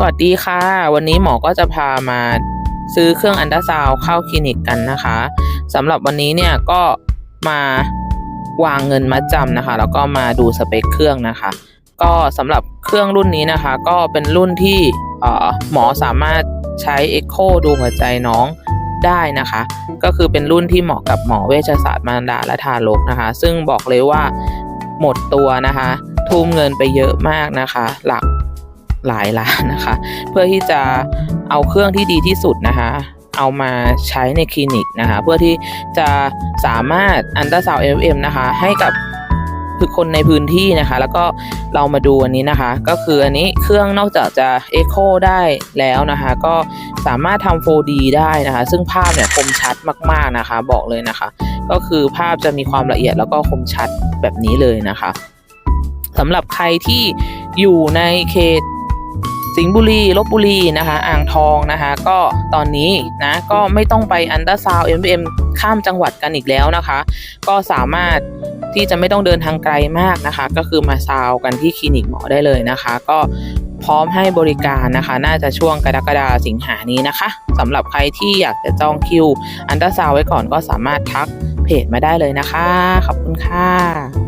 สวัสดีค่ะ วันนี้หมอก็จะพามาซื้อเครื่องอันตราซาวเข้าคลินิกกันนะคะสำหรับวันนี้เนี่ยก็มาวางเงินมาจำนะคะ แล้วก็มาดูสเปคเครื่องนะคะ ก็สำหรับเครื่องรุ่นนี้นะคะ ก็เป็นรุ่นที่หมอสามารถใช้เอ็กโคดูหัวใจน้องได้นะคะ ก็คือเป็นรุ่นที่เหมาะกับหมอเวชศาสตร์มารดาและทารกนะคะ ซึ่งบอกเลยว่าหมดตัวนะคะ ทุ่มเงินไปเยอะมากนะคะ หลัก หลายล้านนะคะ เพื่อที่จะเอาเครื่องที่ดีที่สุดนะคะ เอามาใช้ในคลินิกนะคะ เพื่อที่จะสามารถอันตราซาวด์ FM นะคะ ให้กับคือคนในพื้นที่นะคะ แล้วก็เรามาดูอันนี้นะคะ ก็คืออันนี้เครื่องนอกจากจะ Echo ได้แล้วนะคะ ก็สามารถทำ 4D ได้นะคะ ซึ่งภาพเนี่ยคมชัดมากๆนะคะ บอกเลยนะคะ ก็คือภาพจะมีความละเอียดแล้วก็คมชัดแบบนี้เลยนะคะสำหรับใครที่อยู่ในเขต สิงห์บุรีลบบุรีนะคะ อ่างทองนะคะ ก็ตอนนี้นะก็ไม่ต้องไปอันตราซาวเอ็มเอ็มข้ามจังหวัดกันอีกแล้วนะคะ ก็สามารถที่จะไม่ต้องเดินทางไกลมากนะคะ ก็คือมาซาวกันที่คลินิกหมอได้เลยนะคะ ก็พร้อมให้บริการนะคะ น่าจะช่วงกรกฎาสิงหานี้นะคะสำหรับใครที่อยากจะจองคิว อันตราซาวไว้ก่อนก็สามารถทักเพจมาได้เลยนะคะ ขอบคุณค่ะ